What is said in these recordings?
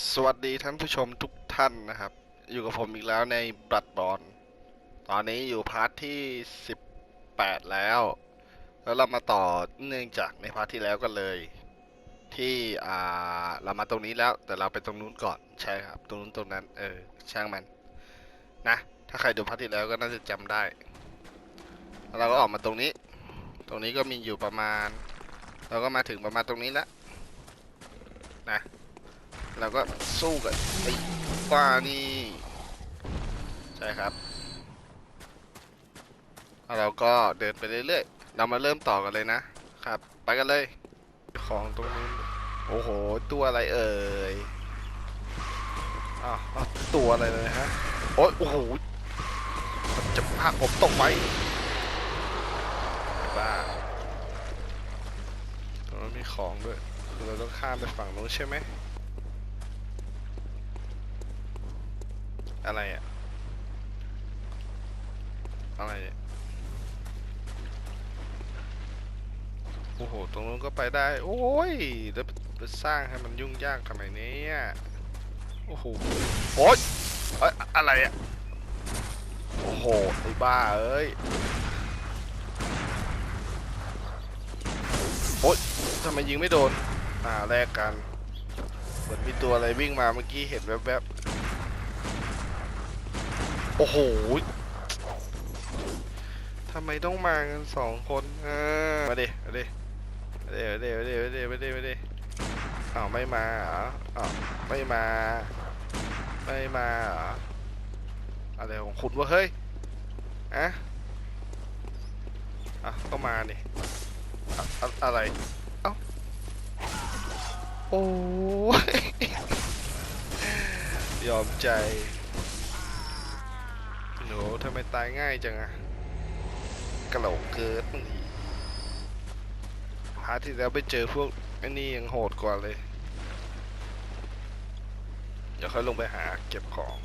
สวัสดีท่านผู้ชมทุกท่านนะครับ อยู่กับผมอีกแล้วในบลัดบอลตอนนี้อยู่พาร์ทที่ 18 แล้ว แล้วเรามาต่อเนื่องจากในพาร์ทที่แล้วกันเลย ที่อ่าเรามาตรงนี้แล้ว แต่เราไปตรงนู้นก่อนใช่ครับ ตรงนู้นตรงนั้น เออช่างมันนะถ้าใครดูพาร์ทที่แล้วก็น่าจะจำได้แล้วเราก็ออกมาตรงนี้ ตรงนี้ก็มีอยู่ประมาณ เราก็มาถึงประมาณตรงนี้แล้วนะ เราก็สู้กับไอ้บ้านี่ใช่ครับแล้วเราก็เดินไปเรื่อยๆ เรามาเริ่มต่อกันเลยนะครับ ไปกันเลย ของตรงนู้นโอ้โห ตัวอะไรเอ่ยอ้าวอ้าวตัวอะไรเลยฮะ โอ๊ยโอ้โหมันจะพาผมตกไปไอ้บ้าตรงนั้นมีของด้วย คือเราต้องข้ามไปฝั่งนู้นใช่ไหม อะไรอะอะไรเนี่ยโอ้โห ตรงนู้นก็ไปได้ โอ้ยแล้วไปสร้างให้มันยุ่งยากทำไมเนี่ยโอ้โหโอ๊ยเอ้ยอะไรอะโอ้โห ไอ้บ้า เอ้ยโอ๊ยทำไมยิงไม่โดน อ่า แลกกัน เหมือนมีตัวอะไรวิ่งมาเมื่อกี้เห็นแวบๆ โอ้โหทำไมต้องมากันสองคนอ่ามาดิมาดิมาดิมาดิมาดิมาดิมาดิมาดิอ้าวไม่มาเหรออ้าวไม่มา ไม่มาเหรออะไรของคุณวะเฮ้ยอะอะก็มาดิอะอะอะไร เอ้า โอ้ยยอมใจ ทำไมตายง่ายจังอะกระโหลกเกิดบางทีพาทที่แล้วไปเจอพวกไอ้นี่ยังโหดกว่าเลย เดี๋ยวค่อยลงไปหาเก็บของ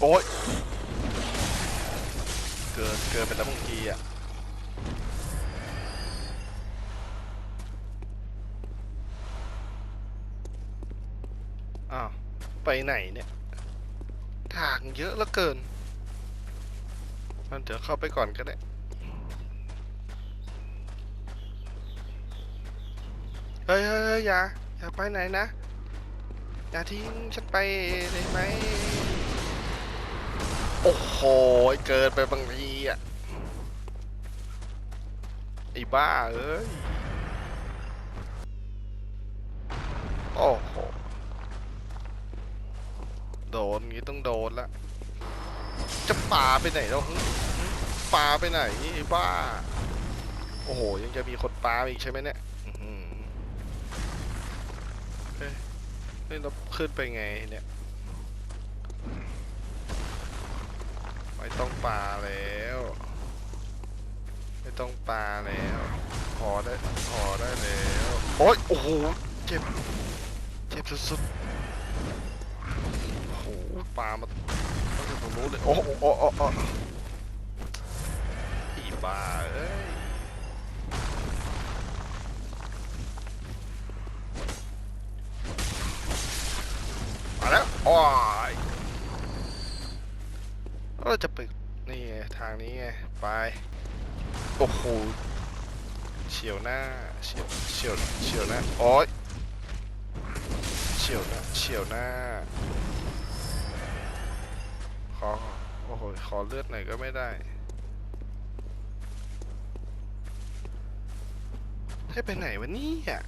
โอ๊ยเกินเกินไปแล้วบางทีอะ ไปไหนเนี่ย ทางเยอะเหลือเกิน มันเดี๋ยวเข้าไปก่อนก็ได้เฮ้ยเฮ้ยเฮ้ยอย่า อย่าไปไหนนะ อย่าทิ้งฉันไปได้ไหม โอ้โห เกินไปบางทีอะ ไอ้บ้าเอ้ย โอ้โห โด นงี้ต้องโดนละ จะปาไปไหนแล้วหึหึปาไปไหนไอ้บ้า โอ้โห ยังจะมีคนปาอีกใช่ไหมเนี่ยอื้อเฮ้ยเราขึ้นไปไงเนี่ย ไม่ต้องปาแล้ว ไม่ต้องปาแล้วพอได้พอได้แล้ว โอ๊ยโอ้โห เจ็บ เจ็บสุดๆ ปลามาตั้งแต่ตรงนู้นเลยโอ้โหโอ้โหโอ้โหอีบ้าเอ้ยมาแล้วโอ้ยเราจะไปนี่ไงทางนี้ไงไปโอ้โหเฉียวหน้าเฉียวเฉียวเฉียวหน้าโอ้ยเฉียวหน้าเฉียวหน้า ขอ โอ้โห ขอเลือดหน่อยก็ไม่ได้ ให้ไปไหนวะเนี่ย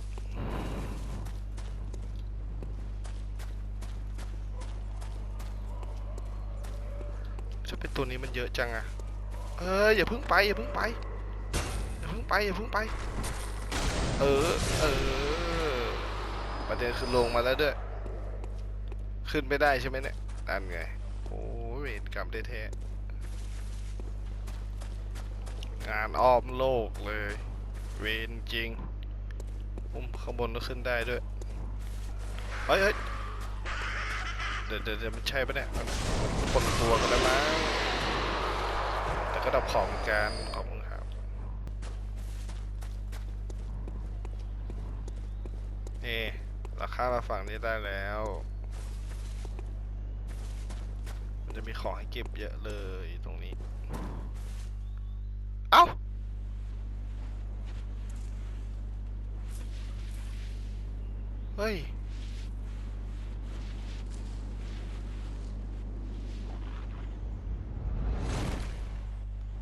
จะเป็นตัวนี้มันเยอะจังอะเออ อย่าพิ่งไป อย่าพิ่งไป อย่าพิ่งไป อย่าพิ่งไป เออ เออ ประเด็นคือลงมาแล้วด้วย ขึ้นไม่ได้ใช่ไหมเนี่ยนั่นไง เวรกรรมแท้งานอ้อมโลกเลย เวรจริงอุ้มข้างบนก็ขึ้นได้ด้วย เฮ้ยเฮ้ยเดี๋ยวเดี๋ยวมันใช่ปะเนี่ยมันคนตัวกันแล้วมั้งแต่ก็ดับของกันขอบคุณครับเอะเราข้ามมาฝั่งนี้ได้แล้ว จะมีของให้เก็บเยอะเลยตรงนี้ เอ้า เฮ้ย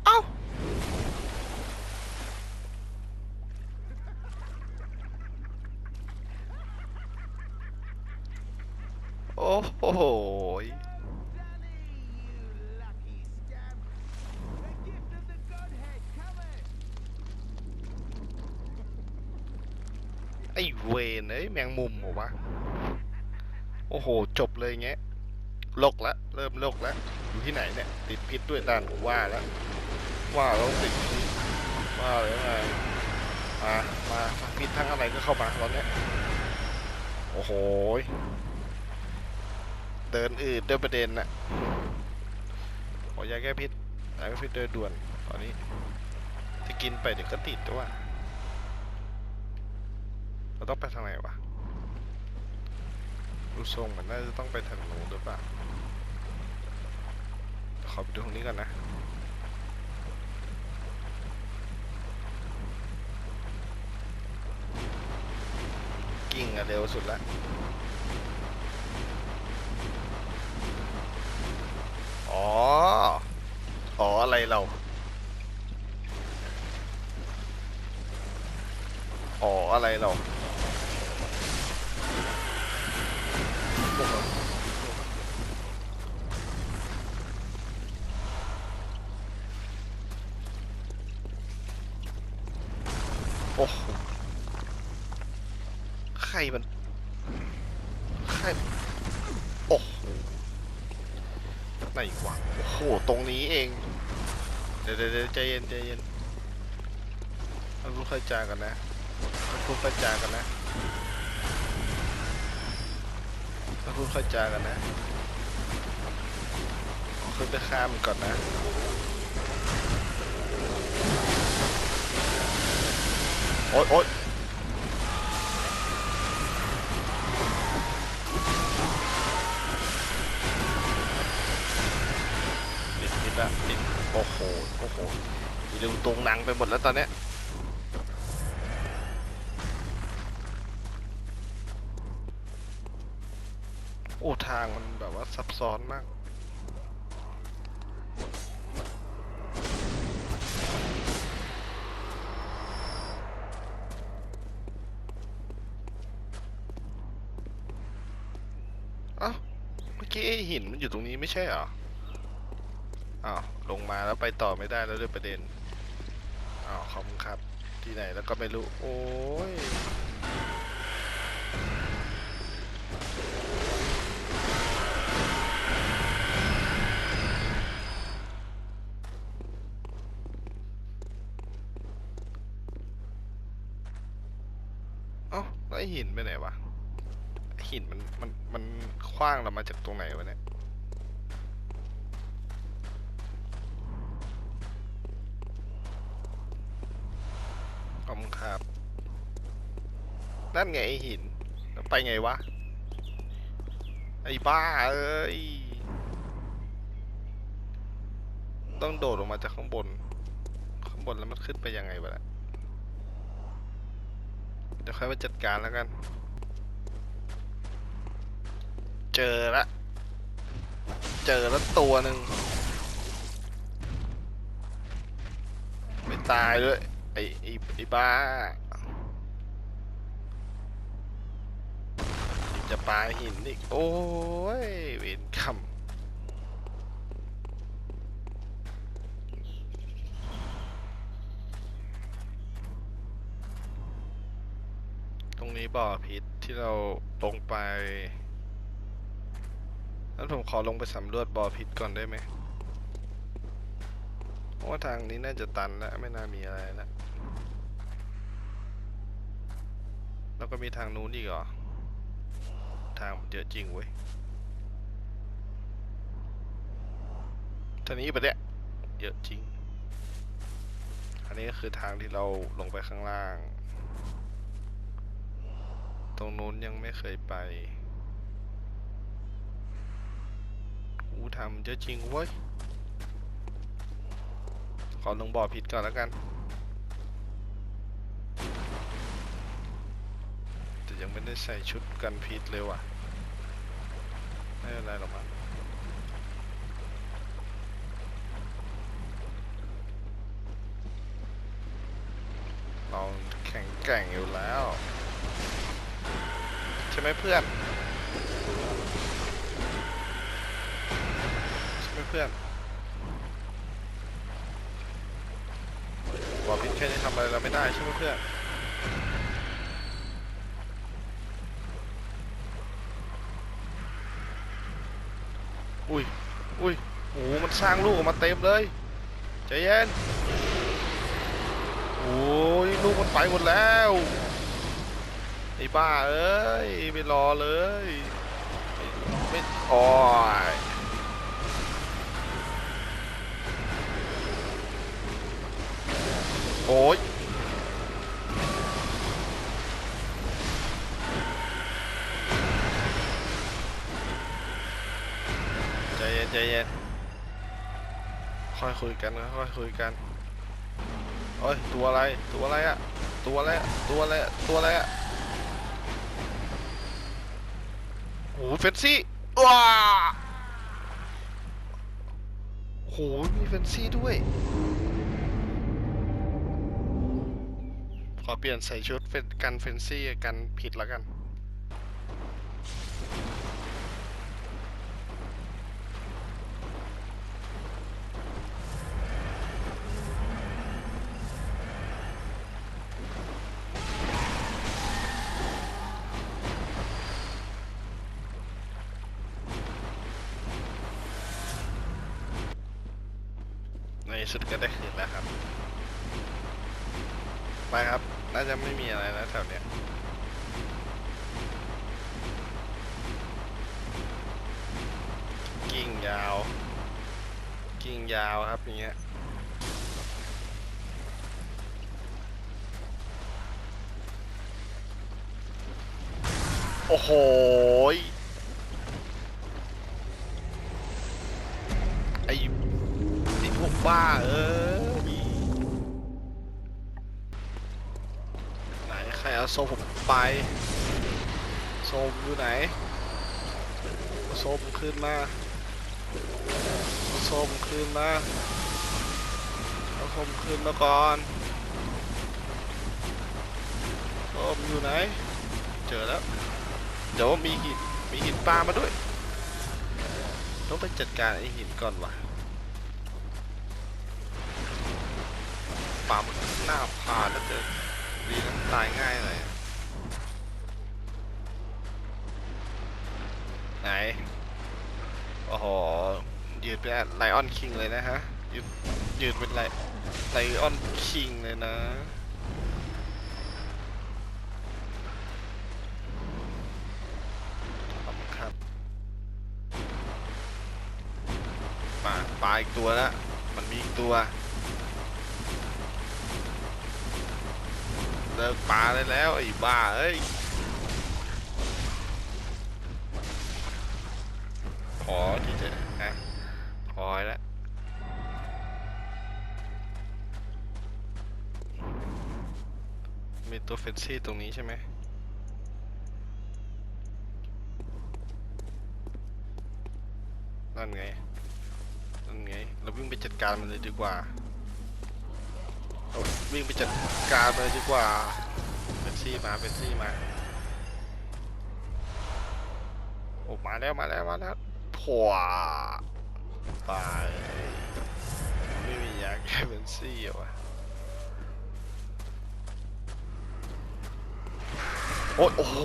เอ้า โอ้โหย Danny, you lucky scamp! The gift of the Godhead coming! ไอ้เวนเอ้ย แมงมุมเหรอวะ โอ้โห จบเลยเงี้ยลกแล้วเริ่มลกแล้วอยู่ที่ไหนเนี่ย ติดพิษด้วยด้านว่าแล้วว่าแล้วติดพิษว่าแล้วไงมามาทั้งพิษทั้งอะไรก็เข้ามาตอนเนี้ยโอ้โหเดินอืดด้วยประเด็นน่ะขอยาแก้พิษยาแก้พิษโดยด่วนตอนนี้จะกินไปเดี๋ยวก็ติดด้วเราต้องไปทางไหนวะ ดูทรงมือนน่าจะต้องไปทางนู้นหรือเปล่าขอไปดูตรงนี้ก่อนนะกิ่งอะเร็วสุดละอ๋อ อ๋ออะไรเรา อ๋ออะไรเรา ใจเย็นใจเย็นเรารู้ค่อยจากันนะเรารู้ค่อยจากันนะเรารู้ค่อยจากันนะเอาขึ้นไปข้ามก่อนนะโอ๊ยโอ๊ยติดติดละติด โอ้โห โอ้โหอีดูตรงหนังไปหมดแล้วตอนเนี้ยโอ้ ทางมันแบบว่าซับซ้อนมากเอ้าเมื่อกี้ไอ้หินมันอยู่ตรงนี้ไม่ใช่เหรออ้าว ลงมาแล้วไปต่อไม่ได้แล้วด้วยประเด็นอ้าวขอบคุณครับ ที่ไหนแล้วก็ไม่รู้ โอ้ยเอ้าแล้วไอหินไปไหนวะหินมันมันมันคว้างเรามาจากตรงไหนวะเนี่ย ครับ นั่นไงไอหิน ไปไงวะ ไอ้บ้าเอ้ย ต้องโดดลงมาจากข้างบน ข้างบนแล้วมันขึ้นไปยังไงวะเนี่ยเดี๋ยวค่อยมาจัดการแล้วกัน เจอละ เจอแล้วตัวหนึ่งไม่ตายด้วย ไอ้ไอ้ไอ้บ้าจะปาหินอีก โอ้ย เวรคำตรงนี้บ่อพิษที่เราลงไปงั้นผมขอลงไปสำรวจบ่อพิษก่อนได้ไหมเพราะว่าทางนี้น่าจะตันแล้ว ไม่น่ามีอะไรแล้ว แล้วก็มีทางนู้นอีกเหรอ ทางมันเยอะจริงเว้ยทางนี้ปะเนี่ยเยอะจริง อันนี้ก็คือทางที่เราลงไปข้างล่าง ตรงนู้นยังไม่เคยไปอูทำเยอะจริงเว้ย ขอลงบ่อผิดก่อนแล้วกัน แต่ ยังไม่ได้ใส่ชุดกันพิษเลยว่ะ ไม่เป็นไรหรอกมั้งเราแข็งแกร่งอยู่แล้ว ใช่ไหมเพื่อน ใช่ไหมเพื่อนบอกพิษแค่นี้ทำอะไรเราไม่ได้ใช่ไหมเพื่อน อุ้ยอุ้ยโอ้โหมันสร้างลูกออกมาเต็มเลยใจเย็นโอ้ยลูกมันไปหมดแล้วไอ้บ้าเอ้ยไม่รอเลยไม่ไม่โอ้ยโอ้ย คุยกันนะค่อยคุยกันเอ้ยตัวอะไรตัวอะไรอะตัวอะไรอะตัวอะไรอะตัวอะไรอะโอ้โหเฟนซี่ว้าโอ้โหมีเฟนซี่ด้วย ขอเปลี่ยนใส่ชุดเฟนกันเฟนซี่กันผิดแล้วกัน ในสุดก็ได้คืนแล้วครับ ไปครับ น่าจะไม่มีอะไรแล้วแถวเนี้ยกิ่งยาว กิ่งยาวครับอย่างเงี้ยโอ้โห โซผมไป โซมอยู่ไหน โซมขึ้นมาโซมขึ้นมาเอาโซมขึ้นมาก่อน โซมอยู่ไหน เจอแล้ว เดี๋ยวมีหิน มีหินปลามาด้วย ต้องไปจัดการไอหินก่อนว่ะปลามันหน้าพาแล้วเกิน ดีนะตายง่ายหน่อยไหน โอ้โห ยืนเป็นไลออนคิงเลยนะฮะ ยืนยืนเป็นไลไลออนคิงเลยนะครับปลาปลาอีกตัวแล้วมันมีอีกตัว ลิกปลาได้แล้วไอ้บ้าเอ้ยพอที่จะฮะพอแล้วมีตัวเฟนซี่ตรงนี้ใช่ไหมนั่นไง นั่นไง เราวิ่งไปจัดการมันเลยดีกว่า วิ่งไปจัดการเลยดีกว่าเป็นซี่มาเป็นซี่มาโอ้มาแล้วมาแล้วมาแล้วผัวตายไม่มียาแก้เป็นซี่เหรอวะโอ้ยโอ้โห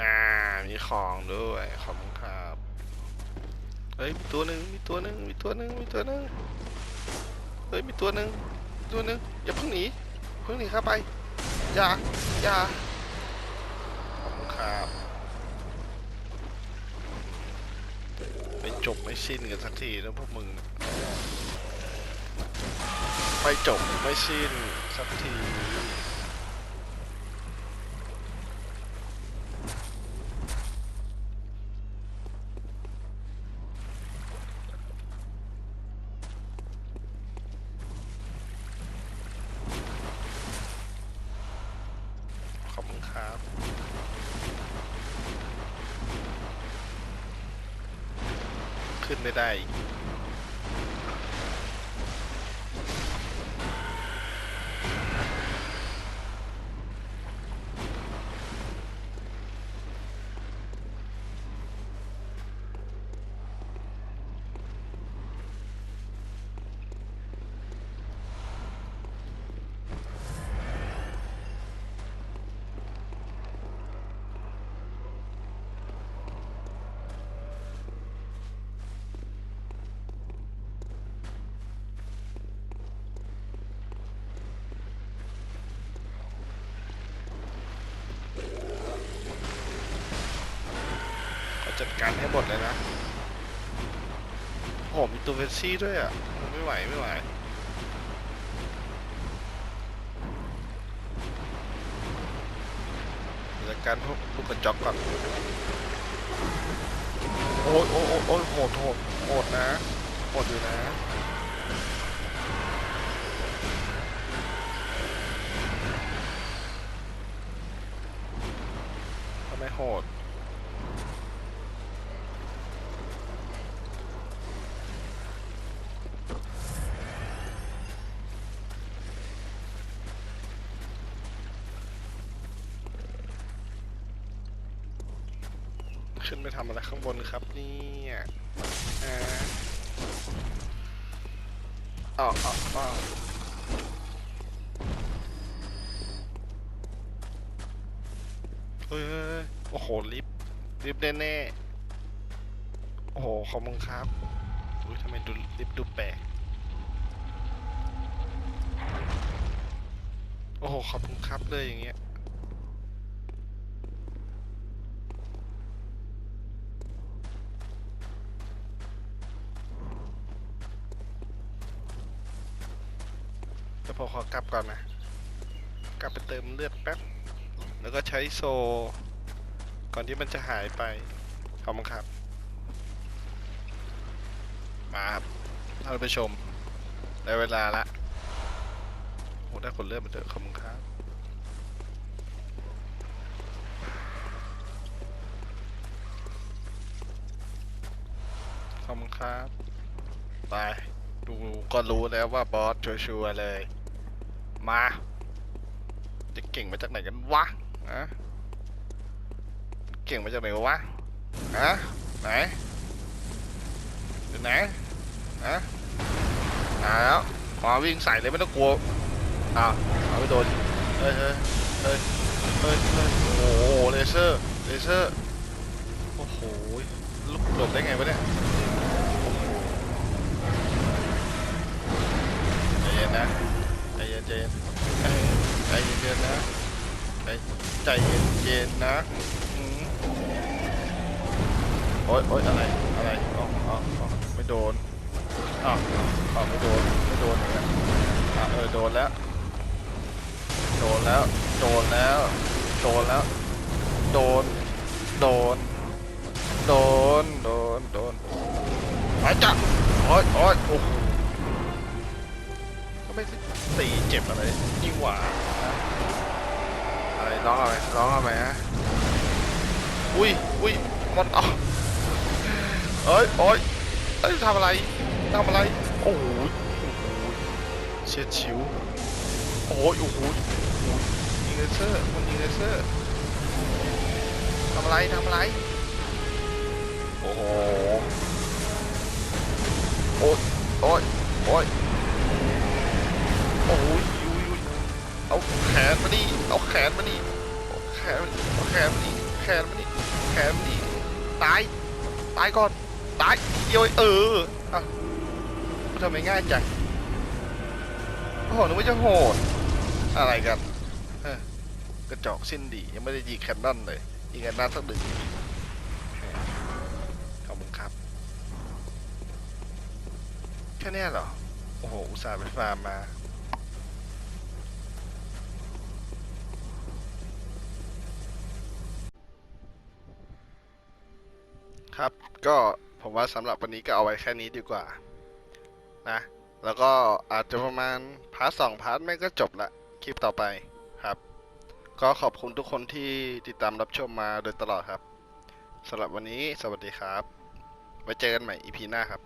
อ่ามีของด้วยขอบคุณครับเฮ้ยมีตัวหนึ่งมีตัวหนึ่งมีตัวหนึ่งมีตัวหนึ่งเฮ้ยมีตัวหนึ่งตัวหนึ่งอย่าเพิ่งหนีเพิ่งหนีเข้าไปอย่าอย่าขอบคุณครับไม่จบไม่สิ้นกันสักทีนะพวกมึงไม่จบไม่สิ้นสักที ขอบคุณครับ ขึ้นไม่ได้ จัดการให้หมดเลยนะโอ้มีตัวเฟซี่ด้วยอะไม่ไหวไม่ไหวจัดการพวกลูกกระจอกก่อนโอ้ยโอ้ยโอ้ยโอ้ยโหดโหดโหดนะโหดอยู่นะทำไมโหด ขึ้นไปทำอะไรข้างบนครับเนี่ยอ่าอออ๋ออ๋อเฮ้ยเฮ้ยเฮ้ยโอ้โหลิฟต์ลิฟต์แน่โอ้โหขอบคุณครับอุ้ยทำไมดูลิฟต์ดูแปลกโอ้โหขอบคุณครับเลยอย่างเงี้ย ลับก่อนนะ กลับไปเติมเลือดแป๊บ แล้วก็ใช้โซ ก่อนที่มันจะหายไปขอบคุณครับ มาครับท่านผู้ชม ได้เวลาละโอ้ได้คนเลือดมาเจอขอบคุณครับขอบคุณครับ ไป ดูก็รู้แล้วว่าบอสชัวร์เลย มาจะเก่งมาจากไหนกันวะอะเก่งมาจากไหนวะฮะไหนอยู่ไหนฮะหาแล้วมาวิ่งใส่เลยไม่ต้องกลัวอ้าวเอาไปโดนเฮ้ยเฮ้ยเฮ้ยเฮ้ยเฮ้ยโอ้โหเลเซอร์เลเซอร์โอ้โหลุกหลบได้ไงวะเนี่ยใจเย็นนะ ใจเย็นใจเย็นใจเย็นะใจใจเย็นเย็นนะอืมโอ๊ยโอ๊ยอะไรอะไรอ๋ออ๋ออ๋อไม่โดนอ้าวอ้าวไม่โดนไม่โดนอะเออโดนแล้วโดนแล้วโดนแล้วโดนแล้วโดนโดนโดนโดนโดนไปจ้ะโอ๊ยโอ๊ยโอ้โหก็ไม่ได้ ตีเจ็บอะไรยิ่งหว่านะอะไรร้องอะไรร้องอะไรฮะอุ้ยอุ้ยมันอ๋อเอ้ยโอ้ยเอ้ยทำอะไรทำอะไร โอ้โหโอ้โหเฉียดชิวโอ้ยโอ้โหโอ้โหยิงเลเซอร์มันยิงเลเซอร์ทำอะไรทำอะไร โอ้โหโอ้ยโอ้ยโอ้ย โอ้ยยอุ้ยเอาแขนมาดิเอาแขนมาดิเอาแขนดิเอาแขนมาดิแขแขนมันนี่แขนมันนี่ตายตายก่อนตายเดียวเอออะมันทำไมง่ายจังโอ้โหนึกว่าจะโหดอะไรกันกระจอกสิ้นดียังไม่ได้ยิงแคนนอนเลยยิงแคนนอนสักหนึ่งขอบคุณครับแค่เนี้ยเหรอ โอ้โหอุตส่าห์ไปฟาร์มมา ก็ผมว่าสำหรับวันนี้ก็เอาไว้แค่นี้ดีกว่า นะ แล้วก็อาจจะประมาณพาร์ทสองพาร์ทไม่ก็จบละคลิปต่อไปครับ ก็ขอบคุณทุกคนที่ติดตามรับชมมาโดยตลอดครับสำหรับวันนี้สวัสดีครับ ไว้เจอกันใหม่ EP หน้าครับ